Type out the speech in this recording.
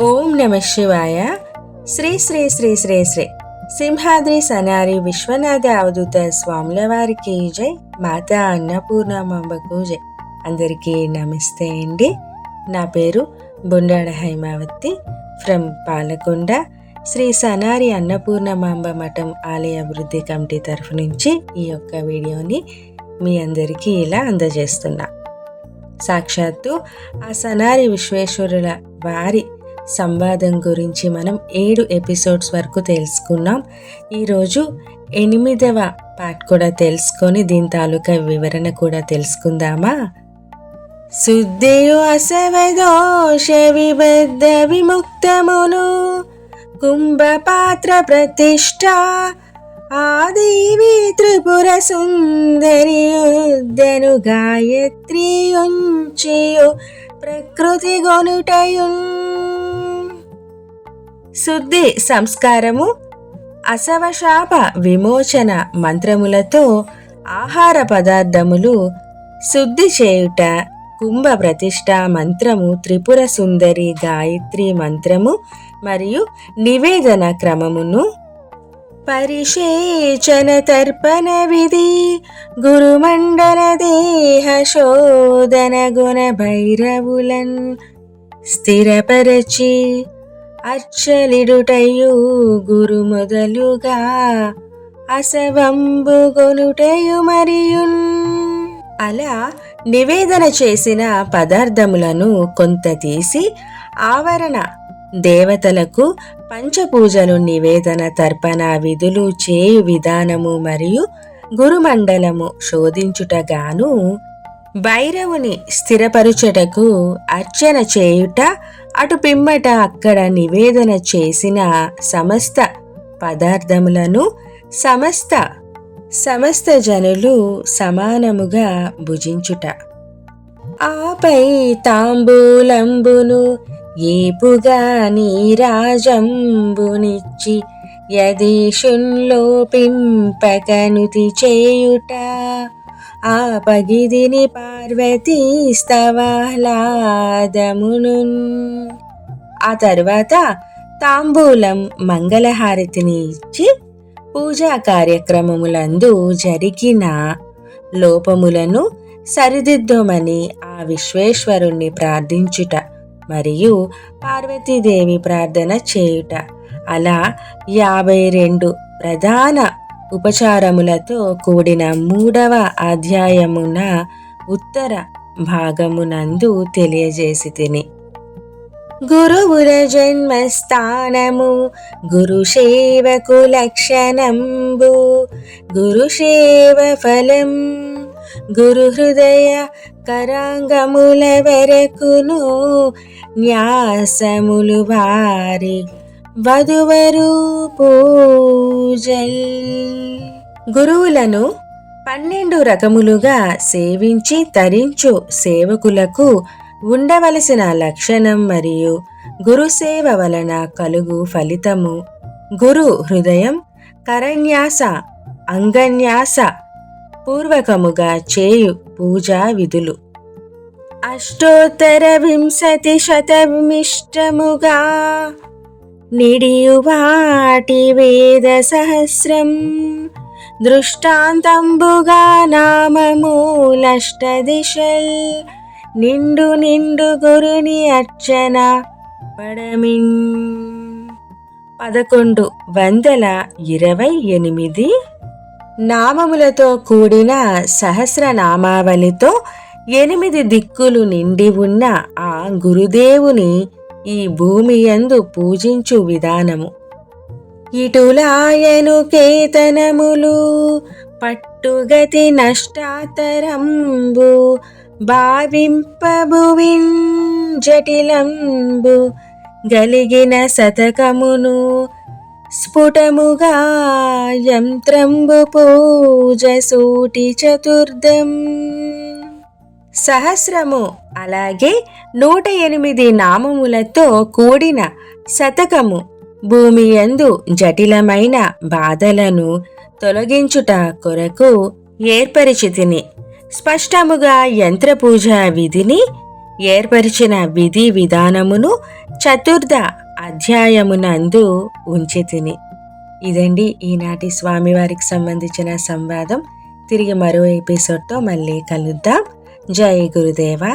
ఓం నమ శివాయ. శ్రీ శ్రీ శ్రీ శ్రీ శ్రీ సింహాద్రి సనారి విశ్వనాథ అవధూత స్వాముల వారికి జై. మాతా అన్నపూర్ణమ్మకు జై. అందరికీ నమస్తే అండి. నా పేరు బొండాడ హైమావతి. ఫ్రమ్ పాలకొండ. శ్రీ సనారి అన్నపూర్ణమాంబ మఠం ఆలయ అభివృద్ధి కమిటీ తరఫు నుంచి ఈ యొక్క వీడియోని మీ అందరికీ ఇలా అందజేస్తున్నా. సాక్షాత్తు ఆ సనారి విశ్వేశ్వరుల వారి సంవాదం గురించి మనం ఏడు ఎపిసోడ్స్ వరకు తెలుసుకున్నాం. ఈరోజు ఎనిమిదవ పార్ట్ కూడా తెలుసుకొని దీని తాలూకా వివరణ కూడా తెలుసుకుందామా? శుద్ధియు అసవదోష విబద్ధ విముక్తమును కుంభపాత్ర ప్రతిష్ట ఆదేవి త్రిపుర సుందరి ఉద్దను గాయత్రి ప్రకృతి గొనుటయున్ శుద్ధి సంస్కారము అసవశాప విమోచన మంత్రములతో ఆహార పదార్థములు శుద్ధి చేయుట కుంభ ప్రతిష్ట మంత్రము త్రిపుర సుందరి గాయత్రి మంత్రము మరియు నివేదన క్రమమును పరిశేచన తర్పణ విధి గురుమండల దేహ శోధన గుణ భైరవులన్ స్థిరపరచి అచ్చలిడుటయు గురు మొదలుగా అసవంబు మరియు మరియున్. అలా నివేదన చేసిన పదార్థములను కొంత తీసి ఆవరణ దేవతలకు పంచపూజలు నివేదన తర్పణ విధులు చేయు విధానము మరియు గురుమండలము శోధించుటగాను భైరవుని స్థిరపరుచుటకు అర్చన చేయుట అటు పిమ్మట అక్కడ నివేదన చేసిన సమస్త పదార్థములను సమస్త సమస్త జనులు సమానముగా భుజించుట. ఆపై తాంబూలంబును ఏపుగా నీరాజంబునిచ్చి యదీషుల్లోపింపకనుతి చేయుట. ఆ పగిదిని పార్వతీ స్తవాహ్లాదమును ఆ తర్వాత తాంబూలం మంగళహారతిని ఇచ్చి పూజా కార్యక్రమములందు జరిగిన లోపములను సరిదిద్దుమని ఆ విశ్వేశ్వరుణ్ణి ప్రార్థించుట మరియు పార్వతీదేవి ప్రార్థన చేయుట. అలా యాభై రెండు ప్రధాన ఉపచారములతో కూడిన మూడవ అధ్యాయమున ఉత్తర భాగమునందు తెలియజేసి తిని. గురువుల జన్మస్థానము గురు సేవకు లక్షణంబు గురు సేవ ఫలం గురు హృదయ కరాంగముల వరకును న్యాసములు వారి పూజల్. గురువులను పన్నెండు రకములుగా సేవించి తరించు సేవకులకు ఉండవలసిన లక్షణం మరియు గురుసేవ వలన కలుగు ఫలితము. గురు హృదయం కరన్యాస అంగన్యాస పూర్వకముగా చేయు పూజా విధులు. అష్టోత్తర వింశతి శతమిష్టముగా నిడియువాటి వేద సహస్రం. దృష్టాంతంబుగా నామమూలష్ట దిశల్. నిండు నిండు గురుని అర్చన పడమిన్. పదకొండు వందల ఇరవై ఎనిమిది. నామములతో కూడిన సహస్రనామావళితో ఎనిమిది దిక్కులు నిండి ఉన్న ఆ గురుదేవుని ఈ భూమి యందు పూజించు విధానము. ఇటులాయను కేతనములు పట్టుగతి నష్టాతరంబు భావింపభువిన్ జటిలంబు గలిగిన శతకమును స్ఫుటముగా యంత్రంబు పూజ సూటి చతుర్థం సహస్రము. అలాగే నూట ఎనిమిది నామములతో కూడిన శతకము. భూమి యందు జటిలమైన బాధలను తొలగించుట కొరకు ఏర్పరిచితిని. స్పష్టముగా యంత్రపూజ విధిని ఏర్పరిచిన విధి విధానమును చతుర్థ అధ్యాయమునందు ఉంచితిని. ఇదండి ఈనాటి స్వామివారికి సంబంధించిన సంవాదం. తిరిగి మరో ఎపిసోడ్తో మళ్ళీ కలుద్దాం. జై గురుదేవా